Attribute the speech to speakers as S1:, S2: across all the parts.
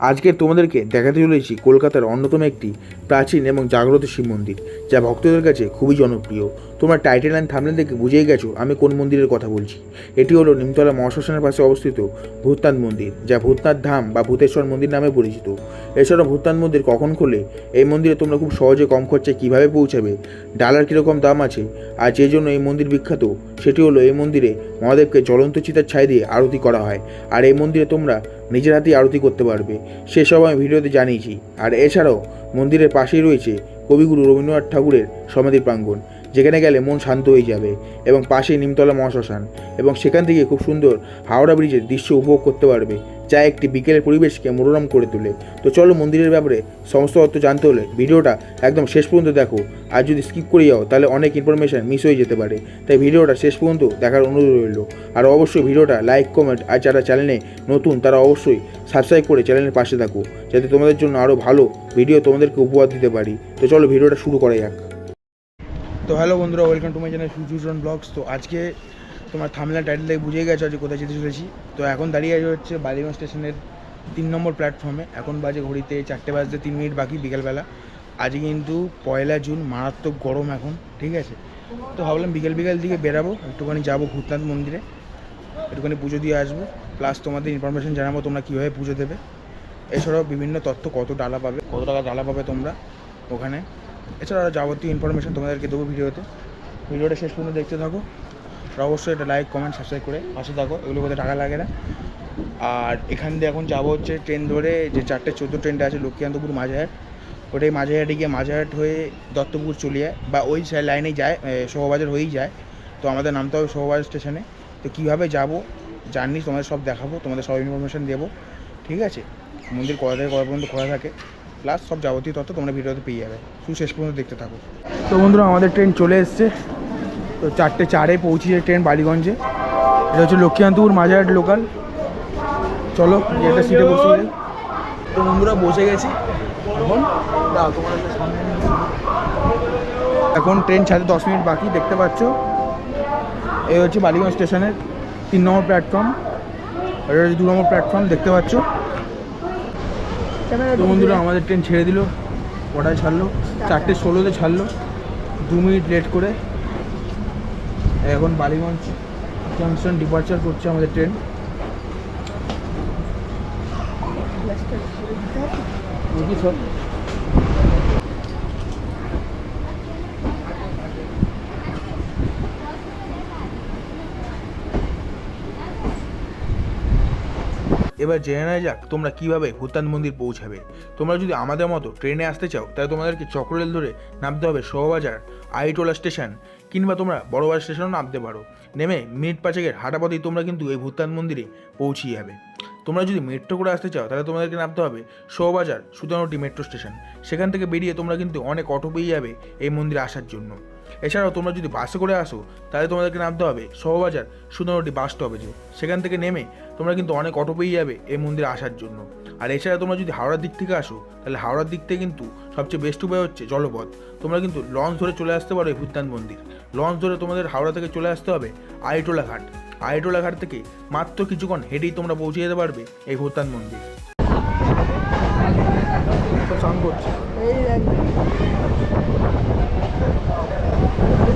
S1: আজকে তোমাদেরকে দেখাতে চলেছি কলকাতার অন্যতম একটি প্রাচীন এবং জাগ্রত শিব মন্দির, যা ভক্তদের কাছে খুবই জনপ্রিয়। তোমরা টাইটেল অ্যান্ড থামলেন দেখে বুঝেই গেছো আমি কোন মন্দিরের কথা বলছি। এটি হলো নিমতলা মহাশ্মশানের পাশে অবস্থিত ভূতনাথ মন্দির, যা ভূতনাথ ধাম বা ভূতেশ্বর মন্দির নামে পরিচিত। এছাড়াও ভূতনাথ মন্দির কখন খোলে এই মন্দিরে তোমরা খুব সহজে কম খরচায় কীভাবে পৌঁছাবে, ডালার কীরকম দাম আছে, আর যে জন্য এই মন্দির বিখ্যাত, সেটি হলো এই মন্দিরে মহাদেবকে জ্বলন্ত চিতার ছাই দিয়ে আরতি করা হয়। আর এই মন্দিরে তোমরা নিজের হাতেই আরতি করতে পারবে। সেসব আমি ভিডিওতে জানিয়েছি। আর এছাড়াও মন্দিরের পাশেই রয়েছে কবিগুরু রবীন্দ্রনাথ ঠাকুরের সমাধি প্রাঙ্গণ যেখানে গেলে মন শান্ত হয়ে যাবে এবং পাশেই নিমতলা মহাশ্মশান এবং সেখান থেকে খুব সুন্দর হাওড়া ব্রিজের দৃশ্য উপভোগ করতে পারবে, যা একটি বিকেলের পরিবেশকে মনোরম করে তোলে। তো চলো মন্দিরের ব্যাপারে সমস্ত তথ্য জানতে হলে ভিডিওটা একদম শেষ পর্যন্ত দেখো। আর যদি স্কিপ করে যাও, তাহলে অনেক ইনফরমেশান মিস হয়ে যেতে পারে। তাই ভিডিওটা শেষ পর্যন্ত দেখার অনুরোধ রইল। আর অবশ্যই ভিডিওটা লাইক কমেন্ট আর যারা চ্যানেলে নতুন, তারা অবশ্যই সাবস্ক্রাইব করে চ্যানেলের পাশে থাকো, যাতে তোমাদের জন্য আরও ভালো ভিডিও তোমাদেরকে উপহার দিতে পারি। তো চলো ভিডিওটা শুরু করা যাক। তো হ্যালো বন্ধুরা welcome to my channel Suchujon blogs তো আজকে তোমার থামলা টাইটেল থেকে বুঝে গেছো আজকে কোথায় যেতে চলেছি। তো এখন দাঁড়িয়ে আছে হচ্ছে বালিগঞ্জ স্টেশনের তিন নম্বর প্ল্যাটফর্মে এখন বাজে ঘড়িতে চারটে বাজতে তিন মিনিট বাকি বিকেলবেলা। আজকে কিন্তু পয়লা জুন, মারাত্মক গরম এখন, ঠিক আছে? তো ভাবলাম বিকেল বিকেল দিকে বেরাবো, একটুখানি যাব ভূতনাথ মন্দিরে। একটুখানি পুজো দিয়ে আসব প্লাস তোমাদের ইনফরমেশন জানাব তোমরা কীভাবে পুজো দেবে। এছাড়াও বিভিন্ন তথ্য কত ডালা পাবে, কত টাকা ডালা পাবে তোমরা ওখানে। এছাড়া আরও যাবতীয় ইনফরমেশন তোমাদেরকে দেবো ভিডিওতে। ভিডিওটা শেষ পর্যন্ত দেখতে থাকো। অবশ্যই এটা লাইক কমেন্ট সাবস্ক্রাইব করে পাশে থাকো। এগুলো কোথায় টাকা লাগে না। আর এখান দিয়ে এখন যাব হচ্ছে ট্রেন ধরে যে চারটে চোদ্দ ট্রেনটা আছে লক্ষ্মীকান্তপুর মাঝাহাট ওটাই মাঝাহাটে গিয়ে মাঝাহাট হয়ে দত্তপুর চলে যায় বা ওই লাইনেই যায় এ, শোভাবাজার হয়েই যায়। তো আমাদের নামতে হবে শোভাবাজার স্টেশনে তো কীভাবে যাব জার্নি তোমাদের সব দেখাবো তোমাদের সব ইনফরমেশান দেবো। ঠিক আছে? মন্দির কটা থেকে কটা পর্যন্ত খোলা থাকে। প্লাস সব যাবতীয় তথ্য তোমরা ভিডিওতে পেয়ে যাবে। শুধু শেষ পর্যন্ত দেখতে থাকো। তো বন্ধুরা আমাদের ট্রেন চলে এসছে। তো চারটে চারে পৌঁছেছে ট্রেন বালিগঞ্জে। এটা হচ্ছে লক্ষ্মীকান্তপুর মাঝারহাট লোকাল চলো গিয়ে একটা সিটে বসে যাই। তো বন্ধুরা বসে গেছি। এখন দাও তোমার সামনে এখন ট্রেন ছাড়তে দশ মিনিট বাকি দেখতে পাচ্ছ? এই হচ্ছে বালিগঞ্জ স্টেশনের তিন নম্বর প্ল্যাটফর্ম এটা হচ্ছে দু নম্বর প্ল্যাটফর্ম দেখতে পাচ্ছ? তো বন্ধুরা আমাদের ট্রেন ছেড়ে দিল কটায় ছাড়লো চারটে ষোলোতে ছাড়লো দু মিনিট লেট করে এখন বালিগঞ্জ জাংশন ডিপার্চার করছে আমাদের ট্রেন সব। এবার জেনে নেওয়া যাক তোমরা কীভাবে ভূতান মন্দির পৌঁছাবে। তোমরা যদি আমাদের মতো ট্রেনে আসতে চাও, তাহলে তোমাদেরকে চক্ররেল ধরে নামতে হবে শোভাবাজার, আইটোলা স্টেশন, কিংবা তোমরা বড়বাজার স্টেশনও নামতে পারো। নেমে মিনিট পাঁচেকের হাঁটা পথেই তোমরা কিন্তু এই ভূতান মন্দিরে পৌঁছিয়ে যাবে। তোমরা যদি মেট্রো করে আসতে চাও, তাহলে তোমাদেরকে নামতে হবে শোভাবাজার সুতানটি মেট্রো স্টেশন। সেখান থেকে বেরিয়ে তোমরা কিন্তু অনেক অটো পেয়ে যাবে এই মন্দিরে আসার জন্য। এছাড়াও তোমরা যদি বাসে করে আসো, তাহলে তোমাদেরকে নামতে হবে শোভাবাজার সুন্দরটি বাস স্টপেজে সেখান থেকে নেমে তোমরা কিন্তু অনেক অটো পেয়ে যাবে এই মন্দিরে আসার জন্য। আর এছাড়া তোমরা যদি হাওড়ার দিক থেকে আসো, তাহলে হাওড়ার দিক থেকে কিন্তু সবচেয়ে বেস্ট উপায় হচ্ছে জলপথ। তোমরা কিন্তু লঞ্চ ধরে চলে আসতে পারো এই ভূতান মন্দির। লঞ্চ ধরে তোমাদের হাওড়া থেকে চলে আসতে হবে আইটোলা ঘাট। আইটোলা ঘাট থেকে মাত্র কিছুক্ষণ হেঁটেই তোমরা পৌঁছে যেতে পারবে এই ভূতান মন্দির। করছে
S2: এই দেখ
S1: ও আজকে।
S2: এই দেখ মিট দেখ সব
S1: ও,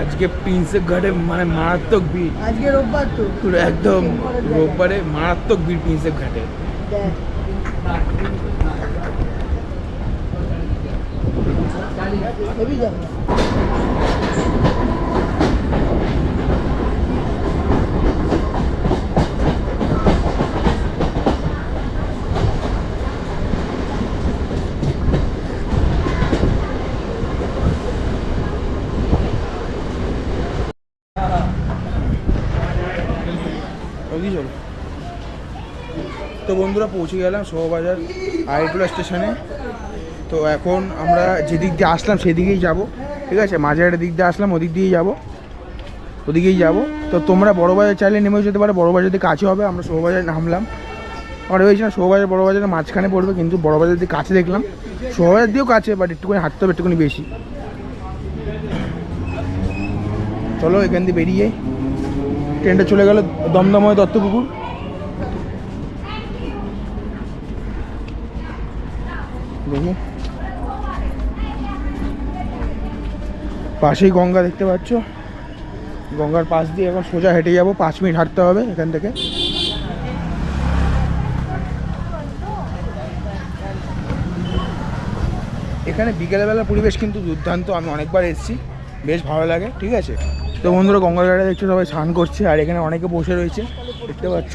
S1: আজকে প্রিন্সেপ ঘাটে মানে মারাত্মক ভিড়
S2: আজকে রোববার তো।
S1: পুরো একদম রোববারে মারাত্মক ভিড় প্রিন্সেপ ঘাটে
S2: দেখ হেবি যাবে
S1: ওদিকে চলো তো বন্ধুরা পৌঁছে গেলাম শোভাবাজার আইটোলা স্টেশনে। তো এখন আমরা যেদিক দিয়ে আসলাম সেদিকেই যাব, ঠিক আছে? মাঝের দিক দিয়ে আসলাম, ওদিক দিয়েই যাব, ওদিকেই যাব। তো তোমরা বড় বাজার চাইলে নেমেও যেতে পারো বড় বাজার কাছে হবে, আমরা শোভাবাজারে নামলাম। আমরা ভেবেছিলাম শোভাবাজার বড় বাজারের মাঝখানে পড়বে, কিন্তু বড় বাজার দিয়ে কাছে দেখলাম। শোভাবাজার দিয়েও কাছে বাট একটুখানি হাঁটতে হবে, একটুখানি বেশি। চলো, এখান দিয়ে বেরিয়ে, ট্রেনটা চলে গেল দমদময় দত্তপুকুর। দেখি পাশেই গঙ্গা দেখতে পাচ্ছ। গঙ্গার পাশ দিয়ে এখন সোজা হেঁটে যাব, পাঁচ মিনিট হাঁটতে হবে এখান থেকে। এখানে বিকেলবেলা পরিবেশ কিন্তু দুর্দান্ত, আমি অনেকবার এসেছি, বেশ ভালো লাগে, ঠিক আছে? তো বন্ধুরা গঙ্গার ঘাটে দেখছ, সবাই স্নান করছে, আর এখানে অনেকে বসে রয়েছে, দেখতে পাচ্ছ।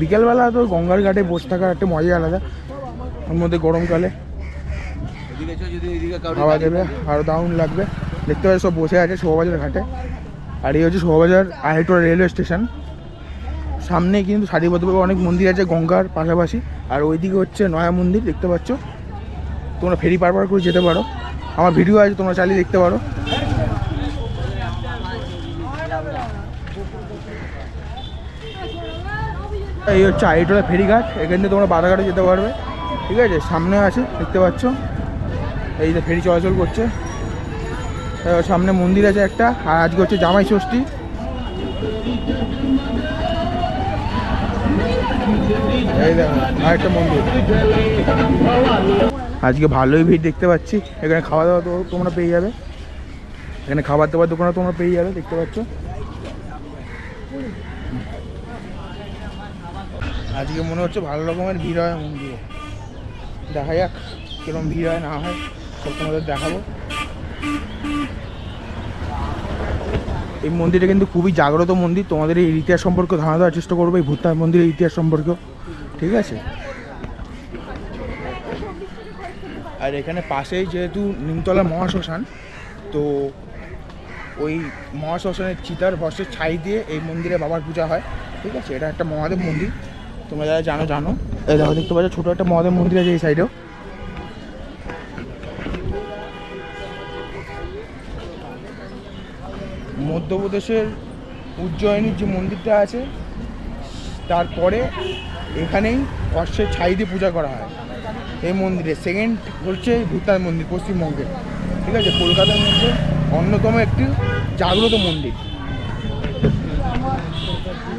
S1: বিকেলবেলা তো গঙ্গার ঘাটে বসে থাকার একটা মজাই আলাদা। ওর মধ্যে গরমকালে হাওয়া দেবে আরও দারুণ লাগবে। দেখতে পাচ্ছি, সব বসে আছে শোভাবাজার ঘাটে। আর এই হচ্ছে শোভাবাজার আহেটোয়া রেলওয়ে স্টেশন। সামনে কিন্তু সারিবদ্ধভাবে অনেক মন্দির আছে গঙ্গার পাশাপাশি। আর ওইদিকে হচ্ছে নয়া মন্দির, দেখতে পাচ্ছ। তোমরা ফেরি পার পার করে যেতে পারো। আমার ভিডিও আছে, তোমরা চালিয়ে দেখতে পারো। এই হচ্ছে আইটোলা ফেরিঘাট। এখান থেকে তোমরা বাধাঘাটে যেতে পারবে। ঠিক আছে? সামনে আছে, দেখতে পাচ্ছ? এই যে ফেরি চলাচল করছে। সামনে মন্দির আছে একটা, আর আজকে হচ্ছে জামাই ষষ্ঠী। মন্দির। আজকে ভালোই ভিড় দেখতে পাচ্ছি। এখানে খাওয়া দাওয়া তোমরা পেয়ে যাবে। এখানে খাবার দাবার দোকানও তোমরা পেয়ে যাবে, দেখতে পাচ্ছ? আজকে মনে হচ্ছে ভালো রকমের ভিড় হয় মন্দিরে। দেখা যাক কীরকম ভিড় হয়, না হয়, সব তোমাদের দেখাবো। এই মন্দিরটা কিন্তু খুবই জাগ্রত মন্দির, তোমাদের এই ইতিহাস সম্পর্কে ধারণা দেওয়ার চেষ্টা করব, এই ভূতনাথ মন্দিরের ইতিহাস সম্পর্কে। ঠিক আছে? আর এখানে পাশেই যেহেতু নিমতলা মহাশ্মশান, তো ওই মহাশ্মশানের চিতার ভস্যের ছাই দিয়ে এই মন্দিরে বাবার পূজা হয়। ঠিক আছে? এটা একটা মহাদেব মন্দির। তোমরা যারা জানো জানো। এই দেখো, দেখতে পাচ্ছ, ছোটো একটা মহাদেব মন্দির আছে এই সাইডেও মধ্যপ্রদেশের উজ্জয়িনীর যে মন্দিরটা আছে, তারপরে এখানেই অশ্বের দিয়ে পূজা করা হয়। এই মন্দিরে সেকেন্ড হচ্ছে ভূতান মন্দির, পশ্চিমবঙ্গের। ঠিক আছে? কলকাতার মধ্যে অন্যতম একটি জাগ্রত মন্দির।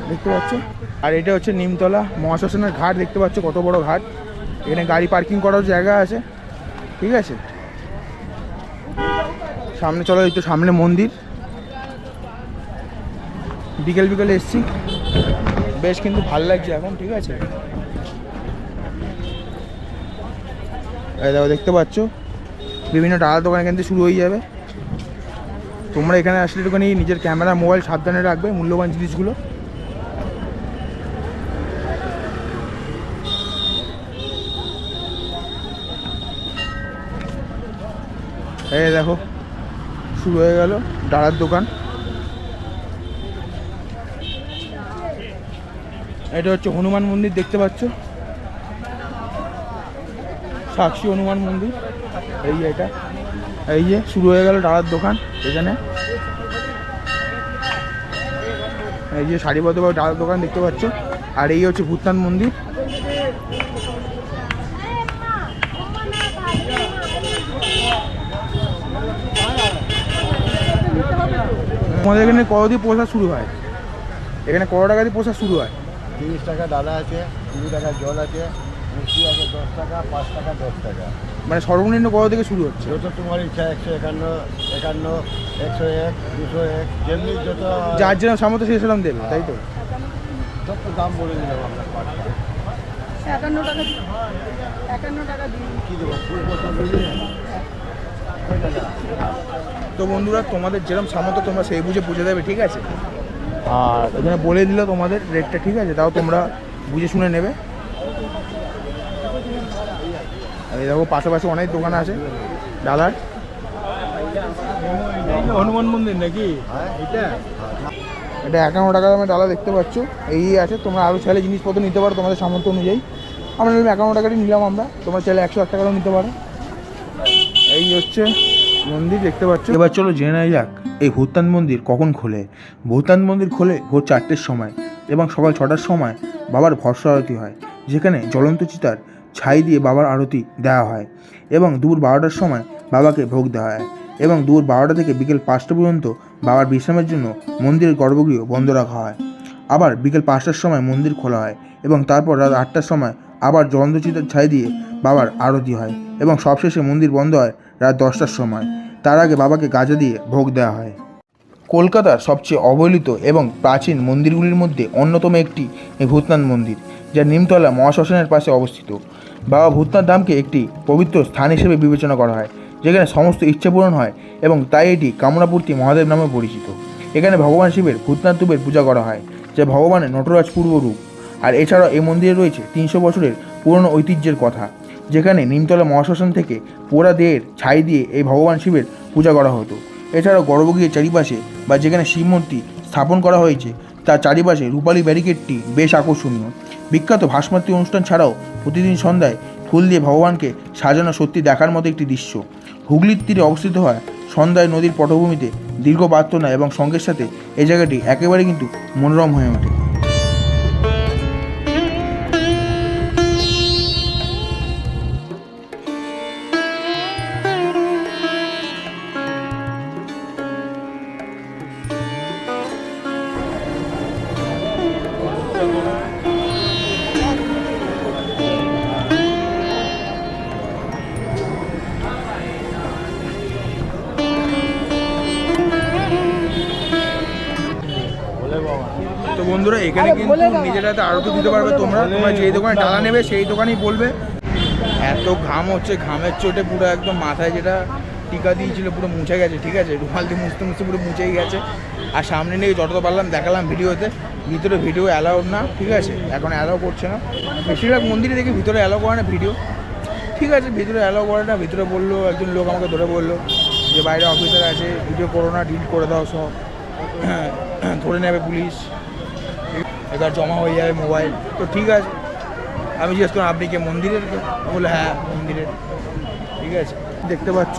S1: দেখতে পাচ্ছ? আর এটা হচ্ছে নিমতলা, মহাশ্মশানের ঘাট দেখতে পাচ্ছ, কত বড় ঘাট। এখানে গাড়ি পার্কিং করার জায়গা আছে, ঠিক আছে? সামনে চলো একটু সামনে মন্দির। বিকেল বিকেলে এসছি। বেশ কিন্তু ভালো লাগছে এখন, ঠিক আছে? দেখো, দেখতে পাচ্ছ? বিভিন্ন ডালা দোকান থেকে শুরু হয়ে যাবে। তোমরা এখানে আসলে একটুখানি নিজের ক্যামেরা, মোবাইল সাবধানে রাখবে, মূল্যবান জিনিসগুলো। এই দেখো, শুরু হয়ে গেল ডালার দোকান। এটা হচ্ছে হনুমান মন্দির, দেখতে পাচ্ছ? সাক্ষী হনুমান মন্দির। এই যে এটা। এই যে, শুরু হয়ে গেল ডালার দোকান এখানে। এই যে সারিবদ্ধভাবে ডালার দোকান দেখতে পাচ্ছ। আর এই হচ্ছে ভূতান মন্দির। আমাদের এখানে কত দিয়ে পোষা শুরু হয়। এখানে কত টাকা দিয়ে পোষা শুরু হয়।
S3: তিরিশ টাকা ডালা আছে কুড়ি টাকা জল আছে মিষ্টি আছে দশ টাকা পাঁচ টাকা দশ টাকা।
S1: মানে সর্বনিম্ন কত থেকে শুরু হচ্ছে?
S3: যত তোমার ইচ্ছা একশো একান্ন একান্ন একশো এক দুশো এক যেমনি যত
S1: যার যেরকম সামর্থ্য সে সেরকম দেবে তাই তো?
S3: সব তো দাম বলে দিলাম আপনার
S2: একান্ন টাকা একান্ন টাকা দিন।
S3: কী দেবো? ফুল বোতল দিবি কয় টাকা?
S1: তো বন্ধুরা তোমাদের যেরকম সামর্থ্য তোমরা সেই বুঝে বুঝে দেবে ঠিক আছে? আর এখানে বলে দিল তোমাদের রেটটা ঠিক আছে? তাও তোমরা বুঝে শুনে নেবে। আর এই দেখো পাশাপাশি অনেক দোকান আছে ডালার
S3: হনুমান মন্দির নাকি। এটা
S1: এটা একান্ন টাকা দামে ডালা দেখতে পাচ্ছ। এই আছে তোমরা আরও চাইলে জিনিসপত্র নিতে পারো তোমাদের সামর্থ্য অনুযায়ী। আমরা একান্ন টাকাটি নিলাম আমরা। তোমরা চাইলে একশো এক টাকাও নিতে পারো। এই হচ্ছে মন্দির দেখতে পাচ্ছ? এবার চলো জেনে নেওয়া যাক, এই ভূতান মন্দির কখন খোলে? ভূতান মন্দির খোলে ভোর চারটের সময় এবং সকাল ছটার সময় বাবার ভরসা আরতি হয়, যেখানে জ্বলন্ত চিতার ছাই দিয়ে বাবার আরতি দেওয়া হয় এবং দুপুর বারোটার সময় বাবাকে ভোগ দেওয়া হয় এবং দুপুর বারোটা থেকে বিকেল পাঁচটা পর্যন্ত বাবার বিশ্রামের জন্য মন্দিরের গর্ভগৃহ বন্ধ রাখা হয়। আবার বিকেল পাঁচটার সময় মন্দির খোলা হয় এবং তারপর রাত আটটার সময় আবার জ্বলন্ত চিতার ছাই দিয়ে বাবার আরতি হয় এবং সবশেষে মন্দির বন্ধ হয় রাত দশটার সময়। তার আগে বাবাকে গাজা দিয়ে ভোগ দেওয়া হয়। কলকাতার সবচেয়ে অবহেলিত এবং প্রাচীন মন্দিরগুলির মধ্যে অন্যতম একটি ভূতনাথ মন্দির, যা নিমতলা মহাশ্মশানের পাশে অবস্থিত। বাবা ভূতনাথ ধামকে একটি পবিত্র স্থান হিসেবে বিবেচনা করা হয়, যেখানে সমস্ত ইচ্ছে পূরণ হয় এবং তাই এটি কামনাপূর্তি মহাদেব নামে পরিচিত। এখানে ভগবান শিবের ভূতনাথ রূপের পূজা করা হয়, যা ভগবানের নটরাজ পূর্ব রূপ আর এছাড়াও এই মন্দিরে রয়েছে তিনশো বছরের পুরনো ঐতিহ্যের কথা। যেখানে নিমতলা মহাশ্মশান থেকে পোড়া দেহের ছাই দিয়ে এই ভগবান শিবের পূজা করা হতো। এছাড়াও গর্ভগৃহের চারিপাশে বা যেখানে শিব মূর্তি স্থাপন করা হয়েছে, তার চারিপাশে রূপালী ব্যারিকেডটি বেশ আকর্ষণীয়। বিখ্যাত ভাস্মার্তি অনুষ্ঠান ছাড়াও প্রতিদিন সন্ধ্যায় ফুল দিয়ে ভগবানকে সাজানো সত্যি দেখার মতো একটি দৃশ্য। হুগলির তীরে অবস্থিত হয় সন্ধ্যায় নদীর পটভূমিতে দীর্ঘ প্রার্থনা এবং সঙ্গের সাথে এই জায়গাটি একেবারে কিন্তু মনোরম হয়ে ওঠে। বন্ধুরা এখানে কিন্তু। নিজের হাতে আরতি দিতে পারবে। তোমরা তোমরা যেই দোকানে ডালা নেবে সেই দোকানেই বলবে। এত ঘাম হচ্ছে ঘামের চোটে পুরো একদম মাথায় যেটা টিকা দিয়েছিল পুরো মুছে গেছে ঠিক আছে? রুমাল দিয়ে মুছতে মুছতে পুরো মুছেই গেছে। আর সামনে নিয়ে যতটা পারলাম দেখালাম ভিডিওতে। ভিতরে ভিডিও অ্যালাউড না ঠিক আছে? এখন অ্যালাউ করছে না। বেশিরভাগ মন্দিরে দেখি ভিতরে অ্যালাউ করে না ভিডিও ঠিক আছে ভিতরে অ্যালাউ করে না ভিতরে বলল একজন লোক আমাকে ধরে বলল যে বাইরে অফিসার আছে ভিডিও করো না ডিলিট করে দাও সব। ধরে নেবে পুলিশ। এবার জমা হয়ে যাবে মোবাইল। তো ঠিক আছে। আমি জিজ্ঞেস করলাম, আপনি কি মন্দিরের বলল হ্যাঁ মন্দিরের। ঠিক আছে। দেখতে পাচ্ছ?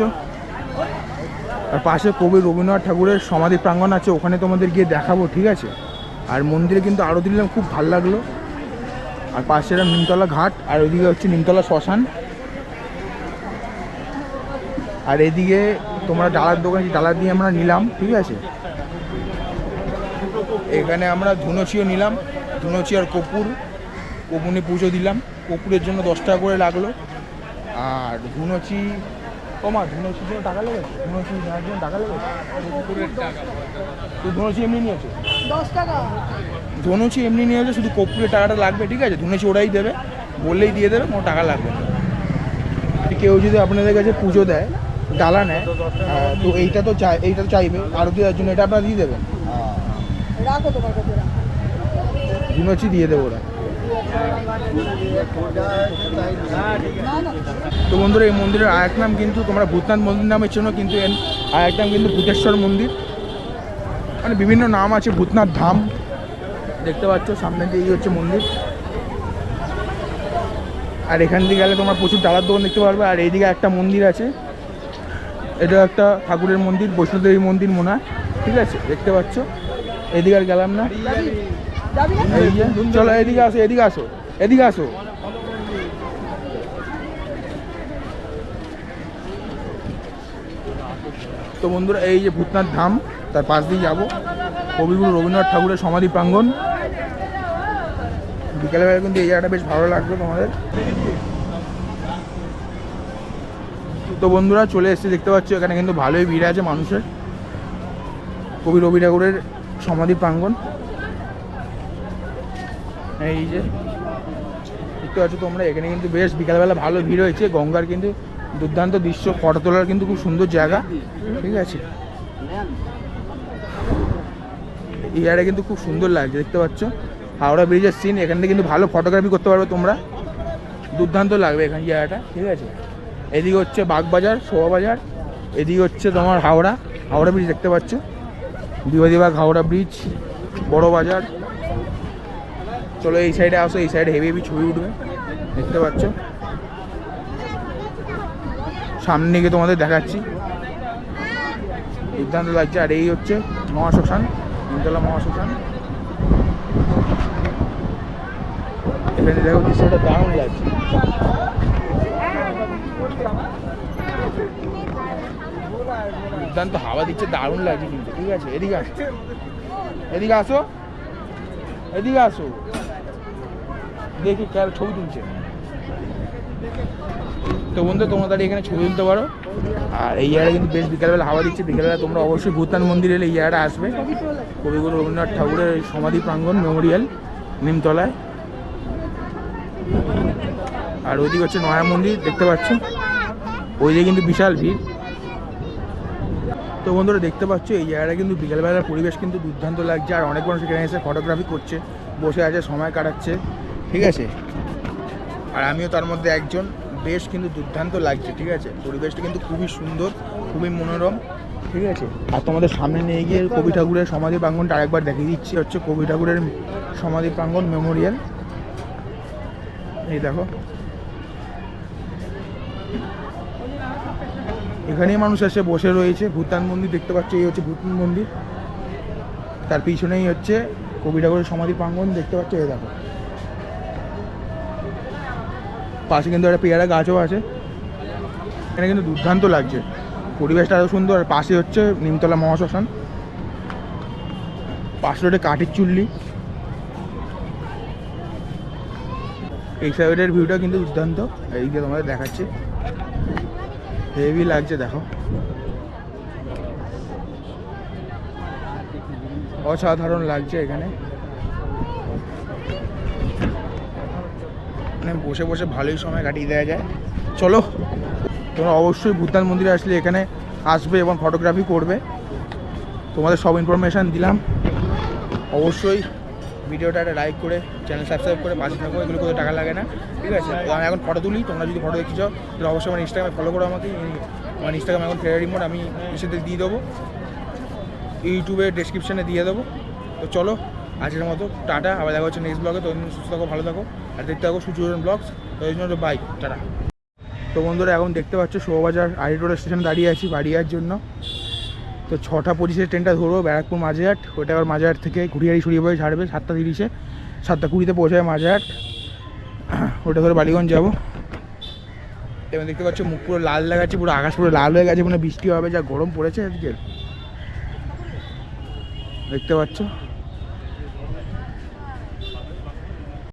S1: আর পাশে কবি রবীন্দ্রনাথ ঠাকুরের সমাধি প্রাঙ্গণ আছে, ওখানে তোমাদের গিয়ে দেখাবো, ঠিক আছে? আর মন্দিরে কিন্তু আরও দিলাম, খুব ভালো লাগল। আর পাশে এরকম নিমতলা ঘাট, আর ওইদিকে হচ্ছে নিমতলা শ্মশান। আর এদিকে তোমরা ডালার দোকান ডালার দিয়ে আমরা নিলাম, ঠিক আছে? এখানে আমরা ধুনুচিও নিলাম ধুনুচি আর কপুর। কপুনে পুজো দিলাম কপুরের জন্য দশ টাকা করে লাগল। আর ধুনুচি কমা ধুনুচির জন্য টাকা লেগেছে? ধুনুচি নেওয়ার জন্য টাকা লেগেছে? তুই ধুনুচি এমনি নিয়েছো?
S2: দশ টাকা।
S1: ধনুচি এমনি নিয়েছে শুধু কপুরের টাকাটা লাগবে ঠিক আছে? ধুনুচি ওরাই দেবে বললেই দিয়ে দেবে কোনো টাকা লাগবে না। কেউ যদি আপনাদের কাছে পুজো দেয় ডালা নেয় তো এইটা তো চাই এইটা তো চাইবে আরতি দেওয়ার জন্য এটা আপনারা দিয়ে দেবেন।
S2: রাখো তোমার কাছে।
S1: দিয়ে দেবো ওরা। তো বন্ধুরা, এই মন্দিরের আরেক নাম কিন্তু তোমরা ভূতনাথ মন্দির নামের জন্য কিন্তু এর আরেক নাম কিন্তু ভূতেশ্বর মন্দির। মানে বিভিন্ন নাম আছে, ভূতনাথ ধাম। দেখতে পাচ্ছ, সামনে দিয়ে এই হচ্ছে মন্দির। আর এখান দিয়ে গেলে তোমরা প্রচুর ডালার দোকান দেখতে পারবে, আর এইদিকে একটা মন্দির আছে। এটা একটা ঠাকুরের মন্দির বৈষ্ণোদেবী মন্দির মনে ঠিক আছে, দেখতে পাচ্ছ। এদিকে আর গেলাম না। চলো এদিকে আসো এদিকে আসো এদিকে আসো। তো বন্ধুরা, এই যে ভূতনাথ ধাম, তার পাশ দিয়ে যাব। কবিগুরু রবীন্দ্রনাথ ঠাকুরের সমাধি প্রাঙ্গণ। বিকেলবেলা কিন্তু এই জায়গাটা বেশ ভালো লাগবে তোমাদের। তো বন্ধুরা, চলে এসেছে, দেখতে পাচ্ছ, এখানে কিন্তু ভালোই ভিড় আছে মানুষের। কবি রবি ঠাকুরের সমাধি প্রাঙ্গণ। এই যে, দেখতে পাচ্ছ তোমরা, এখানে কিন্তু বেশ বিকালবেলা ভালো ভিড় হয়েছে। গঙ্গার কিন্তু দুর্দান্ত দৃশ্য, ফটো তোলার কিন্তু খুব সুন্দর জায়গা। ঠিক আছে? এই জায়গাটা কিন্তু খুব সুন্দর লাগছে, দেখতে পাচ্ছ? হাওড়া ব্রিজের সিন এখান থেকে কিন্তু ভালো ফটোগ্রাফি করতে পারবে তোমরা। দুর্দান্ত লাগবে এখানে জায়গাটা, ঠিক আছে? এদিকে হচ্ছে বাগবাজার শোভা বাজার এদিকে হচ্ছে তোমার হাওড়া হাওড়া ব্রিজ দেখতে পাচ্ছ? বিবাদীবাগ হাওড়া ব্রিজ বড় বাজার। চলো এই সাইডে আসো, এই সাইডে হেভি হেভি ছবি উঠবে। দেখতে পাচ্ছ? সামনে গিয়ে তোমাদের দেখাচ্ছি। দুর্দান্ত লাগছে। আর এই হচ্ছে মহাশ্মশান, নিমতলা মহাশ্মশান। এখানে দেখো দৃশ্যটা দারুণ লাগছে। দুর্দান্ত হাওয়া দিচ্ছে, দারুণ লাগছে কিন্তু। ঠিক আছে, এদিকে আসো। এদিকে আসো। এদিকে আসো। দেখি কার ছবি তুলছে। তো বন্ধু, তোমরা তাহলে এখানে ছবি তুলতে পারো। আর এই জায়গাটা কিন্তু বেশ বিকালবেলা হাওয়া দিচ্ছে। বিকালবেলা তোমরা অবশ্যই ভূতান মন্দির এলে এই জায়গাটা আসবে। কবিগুরু রবীন্দ্রনাথ ঠাকুরের সমাধি প্রাঙ্গণ, মেমোরিয়াল, নিমতলায়। আর ওইদিকে হচ্ছে নয়া মন্দির, দেখতে পাচ্ছ? ওইদিকে কিন্তু বিশাল ভিড়। তো বন্ধুরা দেখতে পাচ্ছ, এই জায়গাটা কিন্তু বিকেলবেলার পরিবেশ কিন্তু দুর্দান্ত লাগছে, আর অনেক মানুষ এখানে এসে ফটোগ্রাফি করছে, বসে আছে, সময় কাটাচ্ছে, ঠিক আছে? আর আমিও তার মধ্যে একজন, বেশ কিন্তু দুর্দান্ত লাগছে, ঠিক আছে? পরিবেশটা কিন্তু খুবই সুন্দর, খুবই মনোরম, ঠিক আছে? আর তোমাদের সামনে নিয়ে গিয়ে কবি ঠাকুরের সমাধি প্রাঙ্গনটা আরেকবার দেখিয়ে দিচ্ছি, হচ্ছে কবি ঠাকুরের সমাধি প্রাঙ্গণ মেমোরিয়াল। এই দেখো। এখানেই মানুষ এসে বসে রয়েছে। ভূতান মন্দির দেখতে পাচ্ছ, এই হচ্ছে ভূতান মন্দির। তার পিছনেই হচ্ছে কবি ঠাকুরের সমাধি প্রাঙ্গণ, দেখতে পাচ্ছ, এই দেখো। পাশে কিন্তু একটা পেয়ারা গাছও আছে। এখানে কিন্তু দুর্দান্ত লাগছে। পরিবেশটা আরও সুন্দর। আর পাশে হচ্ছে নিমতলা মহাশ্মশান। পাশে রয়েছে কাঠের চুল্লি। এই সাইডের ভিউটা কিন্তু দুর্দান্ত। এইদিকে তোমাদের দেখাচ্ছি। হেভি লাগছে, দেখো। অসাধারণ লাগছে এখানে। মানে বসে বসে ভালোই সময় কাটিয়ে দেওয়া যায়। চলো, তোমরা অবশ্যই ভূতান মন্দিরে আসলে এখানে আসবে এবং ফটোগ্রাফি করবে। তোমাদের সব ইনফরমেশান দিলাম। অবশ্যই ভিডিওটা একটা লাইক করে চ্যানেল সাবস্ক্রাইব করে পাশে থাকো, এগুলো কোনো টাকা লাগে না, ঠিক আছে? তো আমি এখন ফটো তুলি, তোমরা যদি ফটো চাও তাহলে অবশ্যই আমার ইনস্টাগ্রামে ফলো করো আমাকে আমার ইনস্টাগ্রাম এখন ফেরারি মোড আমি এসে দিয়ে দেবো। ইউটিউবের ডেসক্রিপশানে দিয়ে দেবো। তো চলো, আজকের মতো, টাটা, আবার দেখা হচ্ছে নেক্সট ব্লগে তো সুস্থ থাকো, ভালো থাকো, আর দেখতে থাকো সুচরণ ব্লগস তো এই জন্য বাই টাটা। তো বন্ধুরা, এখন দেখতে পাচ্ছ, শোভাবাজার আড়ি রোড স্টেশনে দাঁড়িয়ে আছি, বাড়ি জন্য। তো ছটা পঁচিশে ট্রেনটা ধরবো ব্যারাকপুর মাঝেহাট ওটা আবার মাঝেহাট থেকে ঘুরিয়ারি সরিয়ে পড়ে ছাড়বে, সাতটা তিরিশে। সাতটা কুড়িতে পৌঁছায় মাঝেহাট ওটা ধরে বালিগঞ্জ যাব। এবার দেখতে পাচ্ছ মুখ পুরো লাল লাগাচ্ছে পুরো আকাশ পুরো লাল হয়ে গেছে মানে বৃষ্টি হবে, যা গরম পড়েছে আজকে। দেখতে পাচ্ছ?